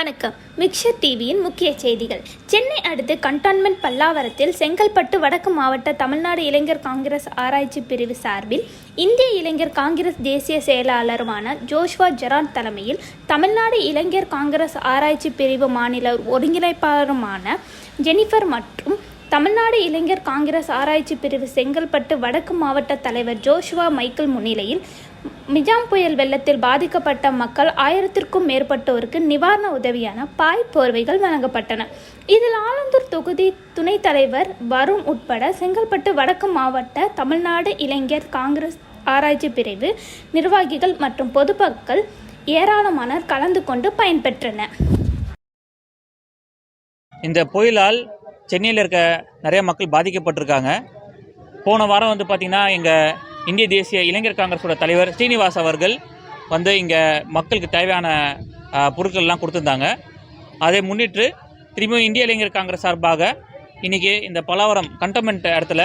வணக்கம். மிக்சர் டிவியின் முக்கிய செய்திகள். சென்னை அடுத்து கண்டான்மெண்ட் பல்லாவரத்தில் செங்கல்பட்டு வடக்கு மாவட்ட தமிழ்நாடு இளைஞர் காங்கிரஸ் ஆராய்ச்சி பிரிவு சார்பில் இந்திய இளைஞர் காங்கிரஸ் தேசிய செயலாளருமான ஜோஷ்வா ஜெரான் தலைமையில் தமிழ்நாடு இளைஞர் காங்கிரஸ் ஆராய்ச்சி பிரிவு மாநில ஒருங்கிணைப்பாளருமான ஜெனிஃபர் மற்றும் தமிழ்நாடு இளைஞர் காங்கிரஸ் ஆராய்ச்சி பிரிவு செங்கல்பட்டு வடக்கு மாவட்ட தலைவர் ஜோஷுவா மைக்கேல் முன்னிலையில் மிஜாம் புயல் வெள்ளத்தில் பாதிக்கப்பட்ட மக்கள் ஆயிரத்திற்கும் மேற்பட்டோருக்கு நிவாரண உதவியான பாய் போர்வைகள் வழங்கப்பட்டன. இதில் ஆலந்தூர் தொகுதி துணைத் தலைவர் வருண் உட்பட செங்கல்பட்டு வடக்கு மாவட்ட தமிழ்நாடு இளைஞர் காங்கிரஸ் ஆராய்ச்சி பிரிவு நிர்வாகிகள் மற்றும் பொதுமக்கள் ஏராளமானோர் கலந்து கொண்டு பயன்பெற்றனர். இந்த புயலால் சென்னையில் இருக்க நிறைய மக்கள் பாதிக்கப்பட்டிருக்காங்க. போன வாரம் வந்து பார்த்திங்கன்னா எங்கள் இந்திய தேசிய இளைஞர் காங்கிரஸோட தலைவர் ஸ்ரீனிவாஸ் அவர்கள் வந்து இங்கே மக்களுக்கு தேவையான பொருட்கள்லாம் கொடுத்துருந்தாங்க. அதை முன்னிட்டு திரும்பியும் இந்திய இளைஞர் காங்கிரஸ் சார்பாக இன்றைக்கி இந்த பலாவரம் கண்டமெண்ட் இடத்துல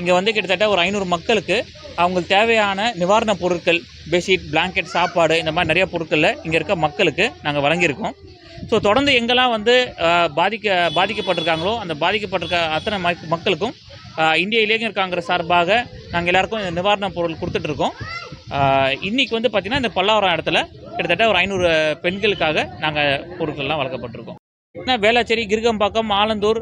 இங்கே வந்து கிட்டத்தட்ட ஒரு ஐநூறு மக்களுக்கு அவங்களுக்கு தேவையான நிவாரணப் பொருட்கள் பெட்ஷீட் பிளாங்கெட் சாப்பாடு இந்த மாதிரி நிறைய பொருட்களில் இங்கே இருக்க மக்களுக்கு நாங்கள் வழங்கியிருக்கோம். ஸோ தொடர்ந்து எங்கெல்லாம் வந்து பாதிக்க பாதிக்கப்பட்டிருக்காங்களோ அந்த பாதிக்கப்பட்டிருக்க அத்தனை மக்- மக்களுக்கும் இந்திய இளைஞர் காங்கிரஸ் சார்பாக நாங்கள் எல்லாருக்கும் இந்த நிவாரணப் பொருள் கொடுத்துட்ருக்கோம். இன்றைக்கி வந்து பார்த்திங்கன்னா இந்த பல்லாவரம் இடத்துல கிட்டத்தட்ட ஒரு ஐநூறு பெண்களுக்காக நாங்கள் பொருட்கள்லாம் வழங்கப்பட்டிருக்கோம் வேளாச்சேரி கிருகம்பாக்கம் ஆலந்தூர்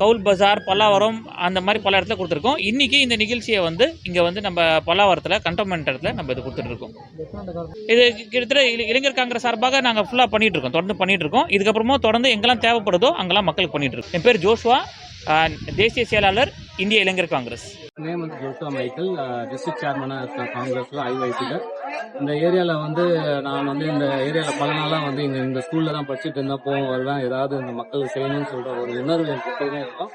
கவுல் பஜார் பல்லாவரம் அந்த மாதிரி பல இடத்துல கொடுத்துருக்கோம். இன்றைக்கி இந்த நிகழ்ச்சியை வந்து இங்கே வந்து நம்ம பல்லாவரத்தில் கண்டோன்மெண்ட் இடத்துல நம்ம இது கொடுத்துட்ருக்கோம். இது கிட்டத்தட்ட இளைஞர் காங்கிரஸ் சார்பாக நாங்கள் ஃபுல்லாக பண்ணிட்டு இருக்கோம் தொடர்ந்து பண்ணிட்டு இருக்கோம் இதுக்கப்புறமா தொடர்ந்து எங்கெல்லாம் தேவைப்படுதோ அங்கெல்லாம் மக்களுக்கு பண்ணிட்டு இருக்கோம் என் பேர் ஜோஷ்வா தேசிய செயலாளர் இந்திய இளைஞர் காங்கிரஸ். நேம் வந்து ஜோஷுவா மைக்கேல் டிஸ்ட்ரிக்ட் சேர்மனாக இருக்கேன் காங்கிரஸில் ஐஒய்சியில் இந்த ஏரியாவில் வந்து நான் வந்து இந்த ஏரியாவில் பல நாளாக வந்து இங்கே இந்த ஸ்கூலில் தான் படிச்சுட்டு இருந்தேன் போவோம் வருவேன். ஏதாவது இந்த மக்களுக்கு செய்யணும்னு சொல்கிற ஒரு உணர்வு எனக்கு எப்போதுமே இருக்கும்.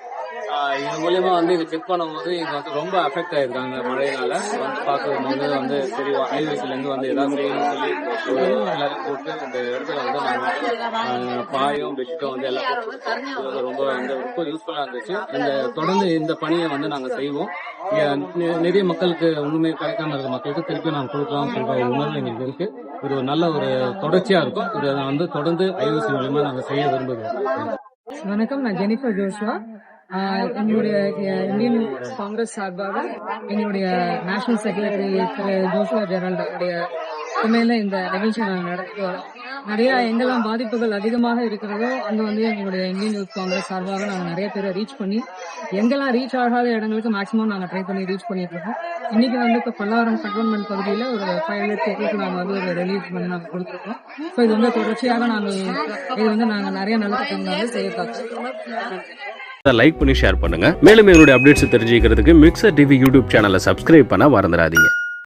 இது மூலயமா வந்து இது செக் பண்ணும்போது இங்க வந்து ரொம்ப அஃபெக்ட் ஆயிருக்காங்க மழையினால. வந்து பார்க்கும்போது வந்து சரி ஐஒய்சிலேருந்து வந்து ஏதாவது செய்யணும்னு சொல்லி எல்லாரும் போட்டு இந்த இடத்துல வந்து நாங்கள் பாயும் பெட்டும் வந்து எல்லாம் போட்டு ரொம்ப வந்து ரொம்ப யூஸ்ஃபுல்லாக இருந்துச்சு. இந்த தொடர்ந்து இந்த பணியை வந்து நாங்கள் செய்வோம். நிறைய மக்களுக்கு ஒண்ணுமே கிடைக்காம இருக்க மக்களுக்கு திருப்பி நாங்கள் கொடுக்கலாம் சொல்ற ஒரு உணர்வு எங்களுக்கு இருக்கு. ஒரு நல்ல ஒரு தொடர்ச்சியா இருக்கும். இதை வந்து தொடர்ந்து ஐஓசி மூலியமா நாங்கள் செய்ய விரும்புகிறோம். வணக்கம். நான் ஜெனிஃபர் ஜோஷுவா. எங்களுடைய இந்தியன் காங்கிரஸ் சார்பாக எங்களுடைய நேஷனல் செக்ரட்டரி திரு ஜோஷுவா ஜெரால்டைய உண்மையில இந்த நிகழ்ச்சி நாங்கள் நடத்துவோம் நிறைய எங்கெல்லாம் பாதிப்புகள் அதிகமாக இருக்கிறதோ அங்க வந்து எங்களுடைய இந்தியன் யூத் காங்கிரஸ் சார்பாக நாங்கள் நிறைய பேரை ரீச் பண்ணி எங்கெல்லாம் ரீச் ஆகாத இடங்களுக்கு மேக்ஸிமம் நாங்கள் ட்ரை பண்ணி ரீச் பண்ணிட்டு இருக்கோம். இன்னைக்கு வந்து இப்போ பல்லாவரம் கண்டோன்மெண்ட் பகுதியில் ஒரு ஃபைவ் ஹண்ட்ரட் கேக்கு நாங்கள் வந்து ஒரு ரிலீஃப் பண்ணி நாங்கள் கொடுத்துருக்கோம். ஸோ இது வந்து தொடர்ச்சியாக நாங்கள் இது வந்து நாங்கள் நிறைய நல்ல திட்டங்கள் வந்து செய்ய லைக் பண்ணி ஷேர் பண்ணுங்க. மேலும் எங்களுடைய அப்டேட்ஸ் தெரிஞ்சுக்கிறதுக்கு மிக்சர் டிவி யூடியூப் சேனலை சப்ஸ்கிரைப் பண்ண மறந்துடாதீங்க.